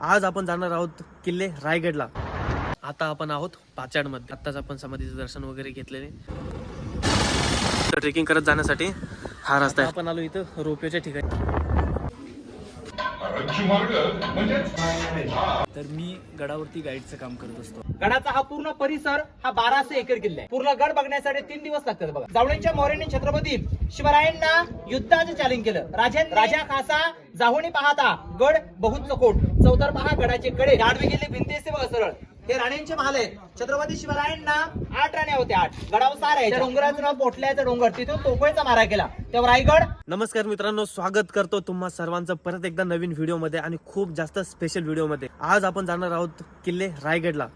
आज आपण जाणार आहोत किल्ले रायगडला. आता आपण आहोत पाचाडमध्ये. आत्ताच आपण समाधीचं दर्शन वगैरे घेतलेले. तर ट्रेकिंग करत जाण्यासाठी हा रस्ता आहे. आपण आलो इथं रोपवेच्या ठिकाणी. तर मी गडावरती गाईडचं काम करत असतो. गडाचा हा पूर्ण परिसर हा बाराशे एकर किल्ला आहे. पूर्ण गड बघण्यासाठी तीन दिवस लागतात बघा. जावळींच्या मौर्याने छत्रपती शिवरायांना युद्धाचं चॅलेंज केलं. राजा राजा खासा जाहुणी पाहता गड बहुत चकोट चौतर पहा गडाचे कडे. आडवे गेले भिंतीचे बघा सरळ. हे राण्यांचे महाल आहेत. छत्रपती शिवरायांना आठ राण्या होत्या आठ. गडावसार आहे. डोंगराचं नाव पोटल्याचा डोंगर तिथून तोफळचा मारा केला. तेव्हा रायगड. नमस्कार मित्रांनो स्वागत करतो तुम्हा सर्वांचं परत एकदा नवीन व्हिडिओमध्ये आणि खूप जास्त स्पेशल व्हिडिओमध्ये. आज आपण जाणार आहोत किल्ले रायगडला.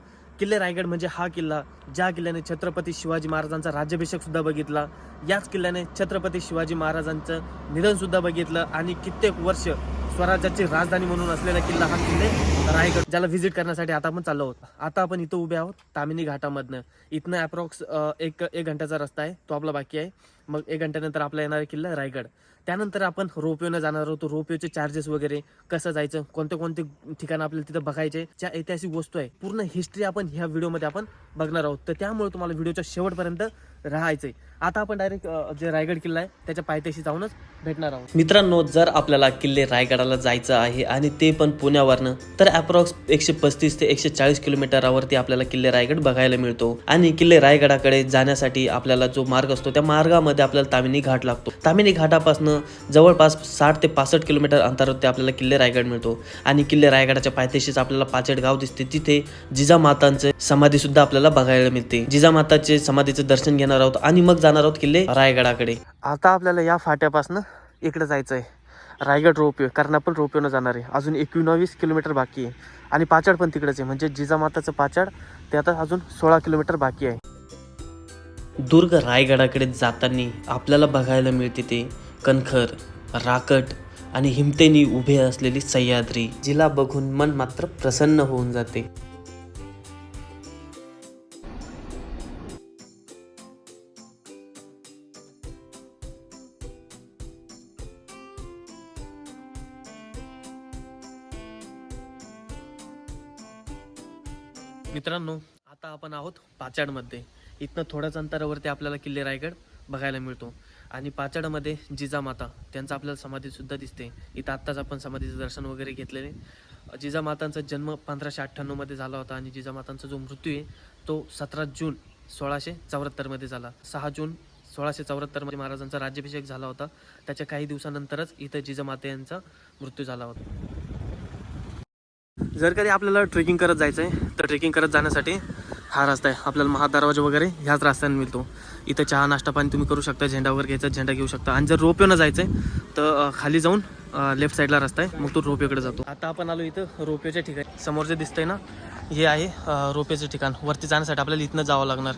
किल्ले रायगड म्हणजे हा किल्ला ज्या किल्ल्याने छत्रपती शिवाजी महाराजांचा राज्याभिषेक सुद्धा बघितला. याच किल्ल्याने छत्रपती शिवाजी महाराजांचं निधन सुद्धा बघितलं आणि कित्येक वर्ष स्वराज्याची राजधानी म्हणून असलेला किल्ला हा किल्ले रायगड ज्याला व्हिजिट करण्यासाठी आता आपण चाललो आहोत. आता आपण इथं उभे आहोत तामिनी घाटामधनं. इथनं अप्रॉक्स एक एक घंट्याचा रस्ता आहे तो आपला बाकी आहे. मग एक घंट्यानंतर आपला येणार किल्ला रायगड. त्यानंतर आपण रोपवेनं जाणार आहोत. रोपवेचे चार्जेस वगैरे कसं जायचं कोणते कोणते ठिकाणं आपल्याला तिथं बघायचे ज्या ऐतिहासिक वस्तू आहे पूर्ण हिस्ट्री आपण ह्या व्हिडिओमध्ये आपण बघणार आहोत. तर त्यामुळे तुम्हाला व्हिडिओच्या शेवटपर्यंत राहायचंय. आता आपण डायरेक्ट जे रायगड किल्ला आहे त्याच्या पायथ्याशी जाऊनच भेटणार आहोत. मित्रांनो जर आपल्याला किल्ले रायगडाला जायचं आहे आणि ते पण पुण्यावरनं तर अप्रॉक्स एकशे पस्तीस ते एकशे चाळीस किलोमीटरावरती आपल्याला किल्ले रायगड बघायला मिळतो. आणि किल्ले रायगडाकडे जाण्यासाठी आपल्याला जो मार्ग असतो त्या मार्गामध्ये आपल्याला तामिनी घाट लागतो. तामिनी घाटापासून जवळपास साठ ते पासष्ट किलोमीटर अंतरावरती आपल्याला किल्ले रायगड मिळतो. आणि किल्ले रायगडाच्या पायथ्याशीच आपल्याला पाचड गाव दिसते. तिथे जिजामातांचे समाधी सुद्धा आपल्याला बघायला मिळते. जिजामाताचे समाधीचं दर्शन घेणार आहोत आणि मग जाणार आहोत किल्ले रायगडाकडे. आता आपल्याला या फाट्यापासून इकडे जायचं आहे रायगड रोपवे कारण आपण रोपवेनं जाणार आहे. अजून एकोणावीस किलोमीटर बाकी आहे. आणि पाचाड पण तिकडेच आहे. म्हणजे जिजामाताचं पाचाड ते आता अजून सोळा किलोमीटर बाकी आहे. दुर्ग रायगडाकडे जाताना आपल्याला बघायला मिळते ते. कणखर राकट आणि हिमतेनी उभे असलेली सह्याद्री जिला बघून मन मात्र प्रसन्न होऊन जाते. मित्रांनो आता आपण आहोत पाचाडमध्ये. इथनं थोड्याच अंतरावरती आपल्याला किल्ले रायगड बघायला मिळतो. आणि पाचाडमध्ये जिजामाता त्यांचा आपल्याला समाधीसुद्धा दिसते. इथं आत्ताच आपण समाधीचं दर्शन वगैरे घेतलेले. जिजामातांचा जन्म पंधराशे अठ्ठ्याण्णवमध्ये झाला होता आणि जिजामातांचा जो मृत्यू आहे तो सतरा जून सोळाशे चौऱ्याहत्तरमध्ये झाला. सहा जून सोळाशे चौऱ्याहत्तरमध्ये महाराजांचा राज्याभिषेक झाला होता. त्याच्या काही दिवसानंतरच इथं जिजामाता यांचा मृत्यू झाला होता. जर कधी आपल्याला ट्रेकिंग करत जायचं आहे तर ट्रेकिंग करत जाण्यासाठी हा रस्ता आहे. आपल्याला महादरवाजा वगैरे ह्याच रस्त्याने मिळतो. इथं चहा नाश्ता पाणी तुम्ही करू शकता झेंडा वगैरे घ्यायचा झेंडा घेऊ शकता. आणि जर रोपेनं जायचं आहे तर खाली जाऊन लेफ्ट साईडला रस्ता आहे. मग तो रोपेकडे जातो. आता आपण आलो इथं रोपेच्या ठिकाणी. समोर जे दिसतंय ना हे आहे रोपेचं ठिकाण. वरती जाण्यासाठी आपल्याला इथनं जावं लागणार.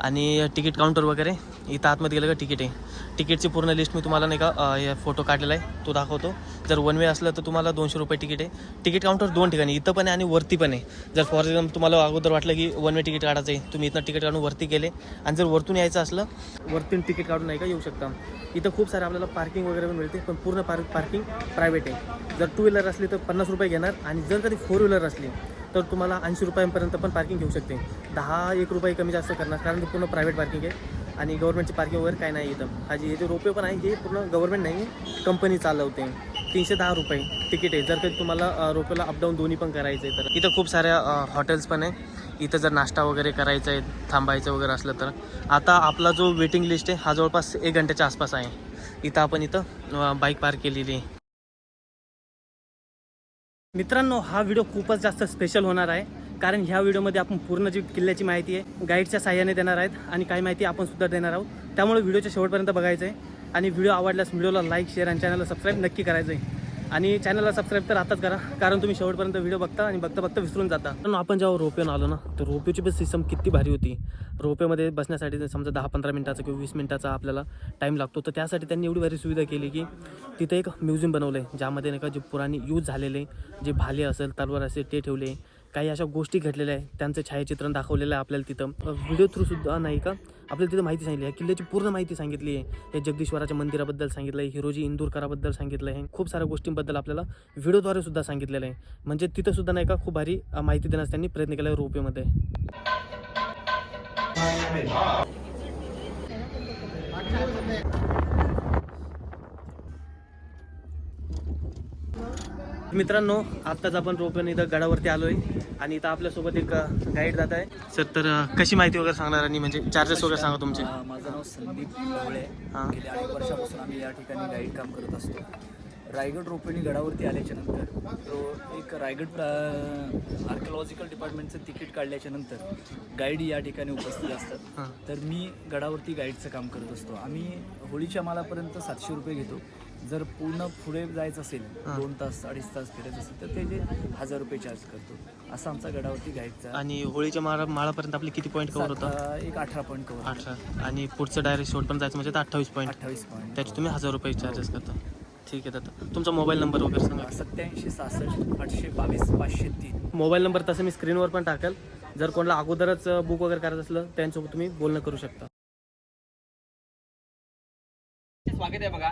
आणि तिकीट काउंटर वगैरे इथं आतमध्ये गेलं का तिकीट आहे. तिकीटची पूर्ण लिस्ट मी तुम्हाला नाही का फोटो काढलेला आहे तो दाखवतो. जर वन वे असलं तर तुम्हाला दोनशे रुपये तिकीट आहे. तिकीट काउंटर दोन ठिकाणी इथं पण आहे आणि वरती पण आहे. जर फॉर एक्झाम्पल तुम्हाला अगोदर वाटलं की वन वे तिकीट काढायचं आहे तुम्ही इथनं तिकीट काढून वरती गेले आणि जर वरतून यायचं असलं वरतून तिकीट काढून नाही का येऊ शकता. इथं खूप सारे आपल्याला पार्किंग वगैरे पण मिळते पण पूर्ण पार्क पार्किंग प्रायव्हेट आहे. जर टू व्हीलर असली तर पन्नास रुपये घेणार आणि जर कधी फोर व्हीलर असली तर तुम्हाला ऐंशी रुपयांपर्यंत पण पार्किंग घेऊ शकते. दहा एक रुपये कमी जास्त करणार कारण पूर्ण प्रायव्हेट पार्किंग आहे आणि गव्हर्नमेंटची पार्किंग वगैरे काय नाही इथं. हा जे रोपे पण आहे हे पूर्ण गव्हर्नमेंट नाही कंपनी चालवते. तीनशे दहा रुपये तिकीट आहे. जर कधी तुम्हाला रोपेला अपडाऊन दोन्ही पण करायचं आहे तर. इथं खूप साऱ्या हॉटेल्स पण आहे. इथं जर नाश्ता वगैरे करायचा आहे थांबायचं वगैरे असलं तर. आता आपला जो वेटिंग लिस्ट आहे हा जवळपास एक घंट्याच्या आसपास आहे. इथं आपण इथं बाईक पार्क केलेली आहे. मित्रांनो हा व्हिडिओ खूपच जास्त स्पेशल होणार आहे. कारण ह्या व्हिडिओमध्ये आपण पूर्ण जी किल्ल्याची माहिती आहे गाईडच्या साह्याने देणार आहेत आणि काही माहिती आपण सुद्धा देणार आहोत. त्यामुळे व्हिडिओच्या शेवटपर्यंत बघायचं आहे आणि व्हिडिओ आवडल्यास व्हिडिओला लाईक शेअर आणि चॅनलला सबस्क्राईब नक्की करायचं आहे आणि चॅनलला सबस्क्राईब तर आताच करा कारण तुम्ही शेवटपर्यंत व्हिडिओ बघता आणि बघता बघता विसरून जाता. पण आपण जेव्हा रोपेनं आलो ना तर रोपेची पण सिस्टम किती भारी होती. रोपेमध्ये बसण्यासाठी समजा दहा पंधरा मिनटाचा किंवा वीस मिनटाचा आपल्याला टाईम लागतो. तर त्यासाठी त्यांनी एवढी भारी सुविधा केली की तिथे एक म्युझियम बनवलं आहे ज्यामध्ये नाही का जे पुराणी यूज झालेले जे भाले असेल तलवार असेल ते ठेवले. काही अशा गोष्टी घडलेल्या आहेत त्यांचं छायाचित्रण दाखवलेलं आहे आपल्याला तिथं. व्हिडिओ थ्रूसुद्धा नाही का आपल्याला तिथे माहिती सांगितली आहे. किल्ल्याची पूर्ण माहिती सांगितली आहे. हे जगदीश्वराच्या मंदिराबद्दल सांगितलं आहे हिरोजी इंदूरकराबद्दल सांगितलं आहे खूप साऱ्या गोष्टींबद्दल आपल्याला व्हिडिओद्वारे सुद्धा सांगितलेलं आहे. म्हणजे तिथं सुद्धा नाही का खूप भारी माहिती देण्यास त्यांनी प्रयत्न केला आहे रोपेमध्ये मित्रांनो आत्ताच आपण रोपे इथं गडावरती आलोय. आणि इथं आपल्यासोबत एक गाईड जात आहे. सर तर कशी माहिती वगैरे सांगणार आणि म्हणजे चार्जेस वगैरे सांगा तुमचे? माझं नाव संदीप ढवळे हां. गेल्या अनेक वर्षापासून आम्ही या ठिकाणी गाईड काम करत असतो. रायगड रोपणी गडावरती आल्याच्यानंतर तो एक रायगड आर्किओलॉजिकल डिपार्टमेंटचं तिकीट काढल्याच्या नंतर गाईड या ठिकाणी उपस्थित असतात. तर मी गडावरती गाईडचं काम करत असतो. आम्ही होळीच्या मालापर्यंत सातशे रुपये घेतो. जर पूर्ण पुढे जायचं असेल हां. दोन तास अडीच तास फिरायचं असेल तर ते जे हजार रुपये चार्ज करतो. असा आमचा गडावरती गाईडचा आणि होळीच्या माळा माळापर्यंत आपले किती पॉईंट कव्हर अं, एक अठरा पॉईंट कवर अठरा. आणि पुढचं डायरेक्ट शेवट पण जायचं म्हणजे अठ्ठावीस पॉईंट अठ्ठावीस पॉईंट त्याचे तुम्ही हजार रुपये चार्जेस करता. ठीक आहे दादा. तुमचा मोबाईल नंबर वगैरे सांगा. सत्याऐंशी सहासष्ट आठशे बावीस पाचशे तीन. मोबाईल नंबर तसं मी स्क्रीनवर पण टाकेल. जर कोणाला अगोदरच बुक वगैरे करायचं असलं त्यांच्यासोबत तुम्ही बोलणं करू शकता. स्वागत आहे बघा.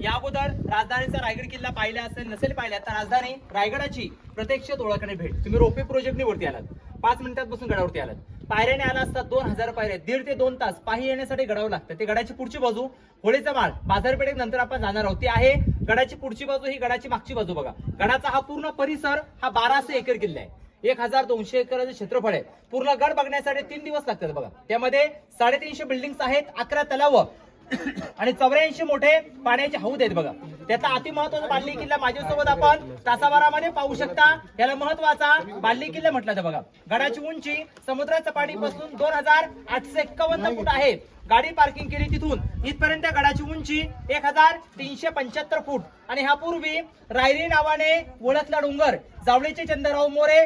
या अगोदर राजधानीचा रायगड किल्ला पाहिला असेल नसेल पाहिला तर राजधानी रायगडाची प्रत्यक्ष ओळखणे भेट. तुम्ही रोपे प्रोजेक्टने वरती आलात. पाच मिनिटात बसून गडावरती आलात. पायऱ्याने आला असता दोन हजार पायऱ्या दीड ते दोन तास पायी येण्यासाठी गडावं लागतं. ते गडाची पुढची बाजू होळीचा माळ बाजारपेठेत नंतर आपण जाणार आहोत. ती आहे गडाची पुढची बाजू ही गडाची मागची बाजू बघा. गडाचा हा पूर्ण परिसर हा बाराशे एकर किल्ला आहे. एक हजार दोनशे एकराचं क्षेत्रफळ आहे. पूर्ण गड बघण्यासाठी तीन दिवस लागतात बघा. त्यामध्ये साडेतीनशे बिल्डिंग्स आहेत अकरा तलाव. आणि चौऱ्याऐंशी मोठे पाण्याचे हौद आहेत बघा. त्याचा अति महत्त्वाचा बाल्ली किल्ला माझ्यासोबत आपण तासाबारामध्ये पाहू शकता. याला महत्त्वाचा बाल्ली किल्ला म्हटलं तर बघा. गडाची उंची समुद्र सपाटीपासून दोन हजार आठशे एक्कावन्न फूट आहे. गाडी पार्किंग केली तिथून. इथपर्यंत गडाची उंची एक हजार तीनशे पंच्याहत्तर फूट. आणि ह्यापूर्वी पूर्वी रायरी नावाने ओळखला डोंगर. जावळीचे चंद्रराव मोरे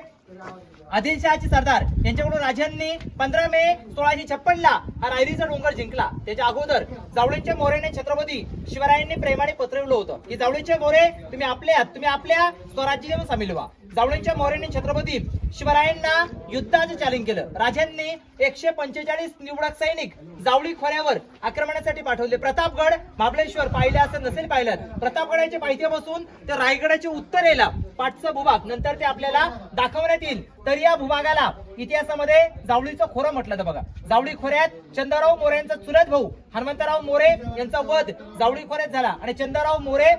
आदिलशहाचे सरदार. यांच्याकडून राजांनी पंधरा मे सोळाशे छप्पन ला हा रायरीचा डोंगर जिंकला. त्याच्या अगोदर जावळीच्या मोरेने छत्रपती शिवरायांनी प्रेमाने पत्रवलं होतं. की जावळीचे मोरे तुम्ही आपले आहात. तुम्ही आपल्या स्वराज्यामध्ये सामील व्हा. जावळीच्या मोरेने छत्रपती शिवरायांना युद्धाचं चॅलेंज केलं. राजांनी एकशे पंचेचाळीस निवडक सैनिक जावळी खोऱ्यावर आक्रमणासाठी पाठवले. प्रतापगड महाबळेश्वर पाहिले असं नसेल पाहिलं. प्रतापगडाच्या पायथ्यापासून ते रायगडाच्या उत्तरेला पाठचा भूभाग नंतर ते आपल्याला दाखवण्यात येईल. तर या भूभागाला इतिहासामध्ये जावळीचं खोरं म्हटलं तर बघा. जावळी खोऱ्यात चंद्रराव मोरे यांचा चुलत भाऊ हनुमंतराव मोरे यांचा वध जावळी खोऱ्यात झाला. आणि चंद्रराव मोरे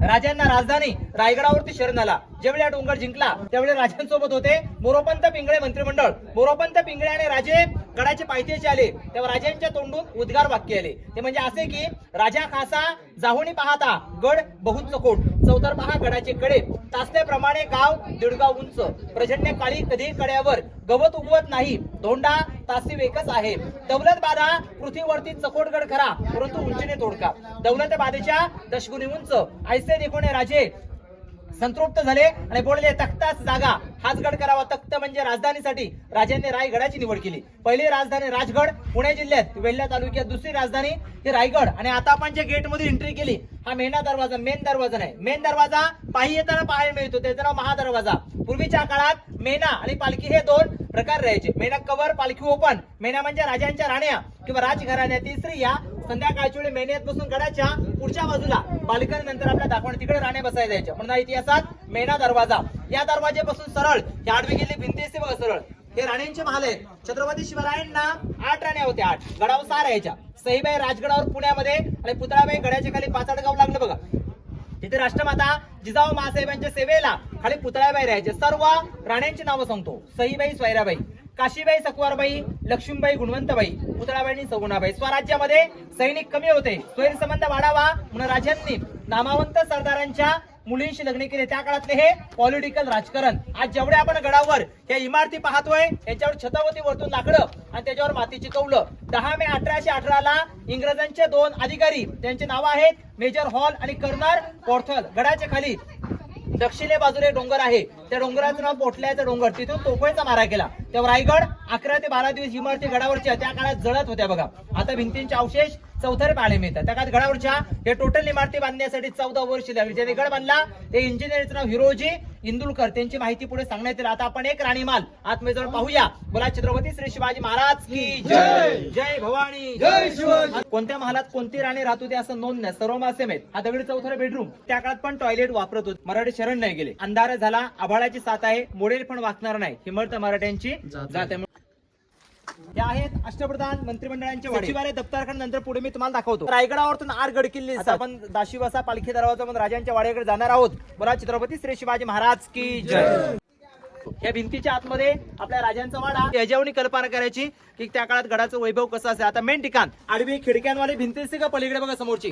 राजांना राजधानी रायगडावरती शरण आला. ज्यावेळी हा डोंगर जिंकला त्यावेळी राजांसोबत होते मोरोपंत पिंगळे मंत्रिमंडळ. मोरोपंत पिंगळे आणि राजे गडाचे पायथ्याचे आले. तेव्हा राजांच्या तोंडून उद्गार वाक्य आले. ते म्हणजे असे की राजा खासा जाहुनी पाहता गड बहुत चकोट चौतर पहा गडाचे कडे. तासल्याप्रमाणे गाव दीडगाव उंच. प्रजन्य काळी कधी कड्यावर. गवत उगवत नाही. धोंडा तासी एकच आहे. दौलत बाधा पृथ्वीवरती चकोटगड खरा. परंतु उंचीने तोडका. दौलत बाधेच्या दशगुणी उंच. ऐसे देखोने राजे संतृप्त झाले आणि बोलले तख्ताच जागा. हाच गड करावा तख्त म्हणजे राजधानीसाठी राजांनी रायगडाची निवड केली. पहिली राजधानी राजगड पुणे जिल्ह्यात वेल्हा तालुक्यात दुसरी राजधानी ही रायगड. आणि आता आपण जे गेटमध्ये एंट्री केली हा मेना दरवाजा मेन दरवाजा नाही. मेन दरवाजा पायी येताना पाहायला मिळतो. त्याचं नाव महादरवाजा. पूर्वीच्या काळात मेना आणि पालखी हे दोन प्रकार राहायचे. मेना कवर पालखी ओपन. मेना म्हणजे राजांच्या राण्या किंवा राजघराण्यातील स्त्रिया. संध्याकाळच्या वेळी मेन्यात बसून गडाच्या पुढच्या बाजूला बाल्कनी नंतर आपल्या दाखवण तिकडे राणे बसायला जायचे म्हणून इतिहासात मेना दरवाजा. या दरवाजेपासून सरळ ही आडवी गेली भिंती सरळ. हे राण्यांचे महाल आहेत. छत्रपती शिवरायांना आठ राण्या होत्या आठ. गडावर सहा राहायच्या. सईबाई राजगडावर पुण्यामध्ये आणि पुतळाबाई गडाच्या खाली पाचाडगाव लागलं बघा. तिथे राष्ट्रमाता जिजाऊ महासाहेबांच्या सेवेला खाली पुतळाबाई राहायचे सर्व राण्यांची नावं सांगतो. सईबाई स्वैराबाई काशीबाई सकवारबाई लक्ष्मीबाई गुणवंतबाई पुतळाबाई सगुणाबाई. स्वराज्यामध्ये सैनिक कमी होते. स्वैरसंबंध वाढावा म्हणून राजांनी नामावंत सरदारांच्या मुलींशी लग्न केले. त्या काळातले हे पॉलिटिकल राजकारण. आज जेवढे आपण गडावर या इमारती पाहतोय याच्यावर छतावती वरतून लाकडं आणि त्याच्यावर मातीची कौलं. दहा मे अठराशे अठराला इंग्रजांचे दोन अधिकारी त्यांचे नाव आहेत मेजर हॉल आणि कर्नर पोर्थल. गडाच्या खाली दक्षिणे बाजूला डोंगर आहे. त्या डोंगराचं नाव पोटल्याचा डोंगर. तिथून तोफेचा मारा केला तेव्हा रायगड अकरा ते बारा दिवस इमारती गडावरच्या त्या काळात जळत होत्या बघा. आता भिंतींचे अवशेष चौथरे पाहायला मिळतात. त्या काळात गडावरच्या हे टोटल इमारती बांधण्यासाठी चौदा वर्ष लागली. ज्यांनी गड बांधला ते इंजिनियरचं नाव हिरोजी इंदुलकर. त्यांची माहिती पुढे सांगण्यात येईल. आता आपण एक राणीमाल आतमध्ये जाऊन पाहूया. बोला छत्रपती श्री शिवाजी महाराज की जय. जय भवानी. जय शिवाजी. कोणत्या महालात कोणती राणी राहत होती असं नोंद नाही. सर्व मासे आहेत. हा दगडी चौथरा बेडरूम त्या काळात पण टॉयलेट वापरत होते. मराठी शरण नाही गेले. अंधार झाला. आभाळाची साथ आहे. मोडेल पण वाचणार नाही. हिमळत मराठ्यांची जात हे आहेत अष्टप्रधान मंत्रिमंडळांचे सचिवालय दप्तरखान नंतर पुढे मी तुम्हाला दाखवतो. रायगडावरतून आर गड किल्ले आपण दाशिवासा पालखी दरवाजा राजांच्या वाड्याकडे जाणार आहोत. बोला छत्रपती श्री शिवाजी महाराज की जय. या भिंतीच्या आतमध्ये आपल्या राजांचा वाडा. याच्यावरनी कल्पना करायची की त्या काळात गडाचं वैभव कसं असेल. आता मेन ठिकाण. आडवी खिडक्यांवाले भिंती असते का पलीकडे बघा समोरची?